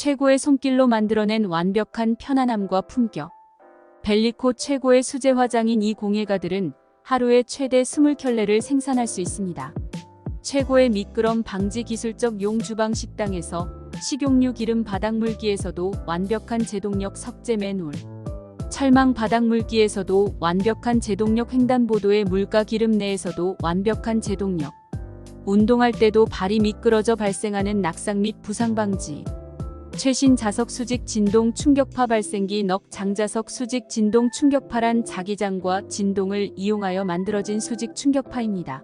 최고의 손길로 만들어낸 완벽한 편안함과 품격. 벨리코 최고의 수제 화장인 이 공예가들은 하루에 최대 20켤레를 생산할 수 있습니다. 최고의 미끄럼 방지 기술적 용 주방 식당에서 식용유 기름 바닥물기에서도 완벽한 제동력 석재 맨홀. 철망 바닥물기에서도 완벽한 제동력 횡단보도의 물가 기름 내에서도 완벽한 제동력. 운동할 때도 발이 미끄러져 발생하는 낙상 및 부상 방지. 최신 자석 수직 진동 충격파 발생기 넉 장자석 수직 진동 충격파란 자기장과 진동을 이용하여 만들어진 수직 충격파입니다.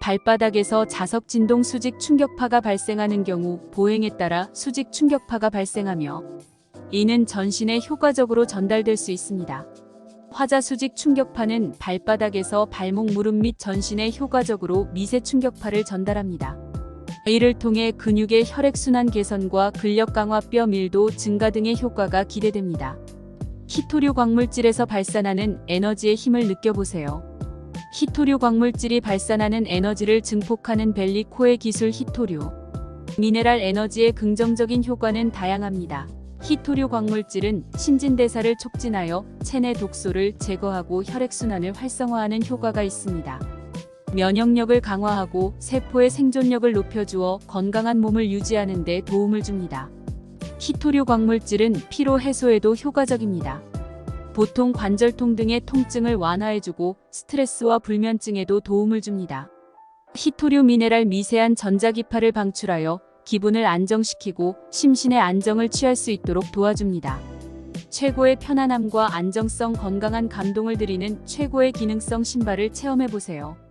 발바닥에서 자석 진동 수직 충격파가 발생하는 경우 보행에 따라 수직 충격파가 발생하며 이는 전신에 효과적으로 전달될 수 있습니다. 화자 수직 충격파는 발바닥에서 발목 무릎 및 전신에 효과적으로 미세 충격파를 전달합니다. 이를 통해 근육의 혈액순환 개선과 근력 강화 뼈 밀도 증가 등의 효과가 기대됩니다. 히토류 광물질에서 발산하는 에너지의 힘을 느껴보세요. 히토류 광물질이 발산하는 에너지를 증폭하는 벨리코의 기술 히토류. 미네랄 에너지의 긍정적인 효과는 다양합니다. 히토류 광물질은 신진대사를 촉진하여 체내 독소를 제거하고 혈액순환을 활성화하는 효과가 있습니다. 면역력을 강화하고 세포의 생존력을 높여주어 건강한 몸을 유지하는 데 도움을 줍니다. 히토류 광물질은 피로 해소에도 효과적입니다. 보통 관절통 등의 통증을 완화해주고 스트레스와 불면증에도 도움을 줍니다. 히토류 미네랄 미세한 전자기파를 방출하여 기분을 안정시키고 심신의 안정을 취할 수 있도록 도와줍니다. 최고의 편안함과 안정성 건강한 감동을 드리는 최고의 기능성 신발을 체험해보세요.